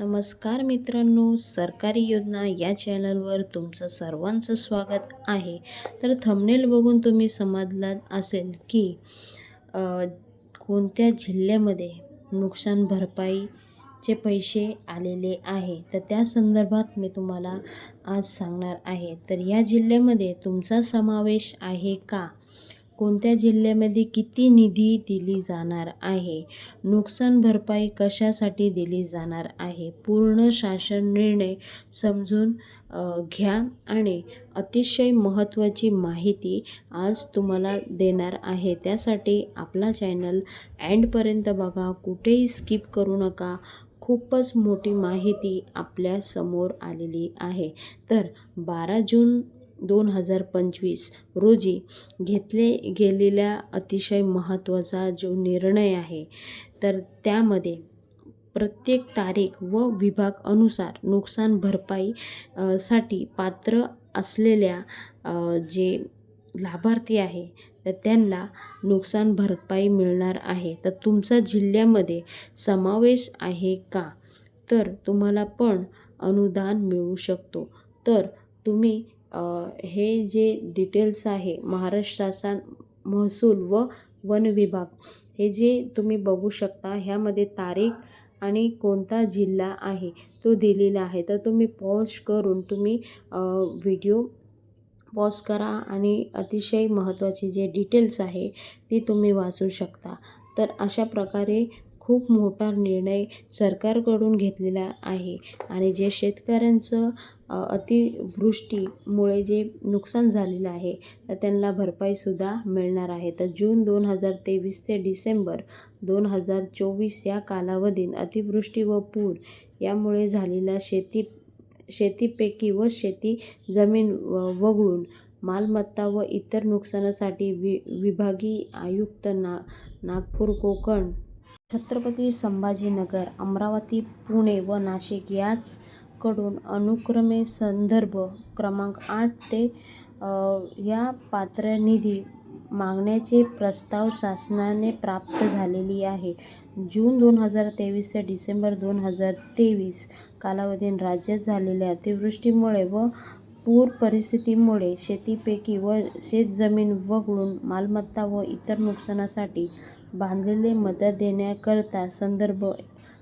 नमस्कार मित्रांनो सरकारी योजना या चॅनलवर तुमचं सर्वांचं स्वागत आहे. तर थंबनेल बघून तुम्ही समजलात असेल की कोणत्या जिल्ह्यामध्ये नुकसान भरपाईचे पैसे आलेले आहे. तर त्या संदर्भात मी तुम्हाला आज सांगणार आहे. तर या जिल्ह्यामध्ये तुमचा समावेश आहे का? कोणत्या जिल्ह्यामध्ये किती निधी दिली जाणार आहे? नुकसान भरपाई कशासाठी दिली जाणार आहे? पूर्ण शासन निर्णय समजून घ्या आणि अतिशय महत्त्वाची माहिती आज तुम्हाला देणार आहे. त्यासाठी आपला चॅनल एंडपर्यंत बघा. कुठेही स्किप करू नका. खूपच मोठी माहिती आपल्यासमोर आलेली आहे. तर बारा जून दोन हजार पंचवीस रोजी घेतले गेलेल्या अतिशय महत्त्वाचा जो निर्णय आहे तर त्यामध्ये प्रत्येक तारीख व विभाग अनुसार नुकसान भरपाई साठी पात्र असलेल्या जे लाभार्थी आहे तर त्यांना नुकसान भरपाई मिळणार आहे. तर तुमचा जिल्ह्यामध्ये समावेश आहे का? तर तुम्हाला पण अनुदान मिळू शकतो. तर तुम्ही हे जे डिटेल्स आहे महाराष्ट्राचा महसूल व वन विभाग हे जे तुम्ही बघू शकता ह्यामध्ये तारीख आणि कोणता जिल्हा आहे तो दिलेला आहे. तर तुम्ही पॉज करून तुम्ही व्हिडिओ पॉज करा आणि अतिशय महत्त्वाची जे डिटेल्स आहे ती तुम्ही वाचू शकता. तर अशा प्रकारे खूप मोठा निर्णय सरकारकडून घेतलेला आहे. आणि जे शेतकऱ्यांचं अतिवृष्टीमुळे जे नुकसान झालेलं आहे तर त्यांना भरपाईसुद्धा मिळणार आहे. तर जून दोन हजार तेवीस ते डिसेंबर दोन हजार चोवीस या कालावधीत अतिवृष्टी व पूर यामुळे झालेल्या शेती शेतीपैकी व शेती जमीन व- वगळून मालमत्ता व इतर नुकसानासाठी वि विभागीय आयुक्त ना नागपूर कोकण छत्रपती संभाजीनगर अमरावती पुणे व नाशिक याचकडून अनुक्रमे संदर्भ क्रमांक आठ ते या पात्र निधी मागण्याचे प्रस्ताव शासनाने प्राप्त झालेली आहे. जून दोन हजार तेवीस ते डिसेंबर दोन हजार तेवीस कालावधीत राज्यात झालेल्या अतिवृष्टीमुळे व पूर परिस्थितीमुळे शेतीपैकी व शेतजमीन वगळून मालमत्ता व इतर नुकसानासाठी बांधलेले मदत देण्याकरता संदर्भ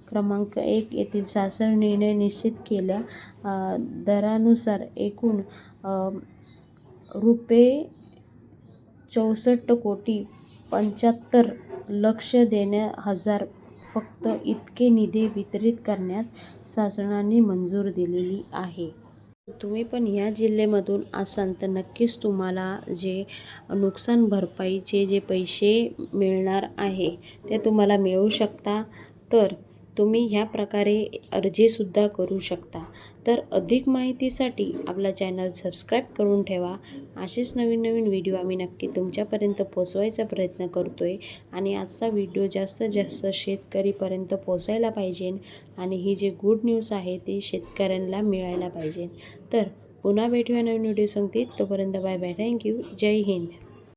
क्रमांक एक येथील शासन निर्णय निश्चित केल्या दरानुसार एकूण रुपये चौसष्ट कोटी पंच्याहत्तर लक्ष देण्या हजार फक्त इतके निधी वितरित करण्यात शासनाने मंजूर दिलेली आहे. तुम्ही पण या जिल्ह्यामधून असाल तर नक्कीच तुम्हाला जे नुकसान भरपाईचे जे पैसे मिळणार आहे ते तुम्हाला मिळू शकता. तर तुम्ही ह्या प्रकारे अर्जीसुद्धा करू शकता. तर अधिक माहितीसाठी आपला चॅनल सबस्क्राईब करून ठेवा. असेच नवीन नवीन व्हिडिओ आम्ही नक्की तुमच्यापर्यंत पोचवायचा प्रयत्न करतो आहे आणि आजचा व्हिडिओ जास्तीत जास्त शेतकरीपर्यंत पोचायला पाहिजे आणि ही जी गुड न्यूज आहे ती शेतकऱ्यांना मिळायला पाहिजे. तर पुन्हा भेटूया नवीन व्हिडिओ सांगतील तोपर्यंत बाय बाय थँक्यू जय हिंद.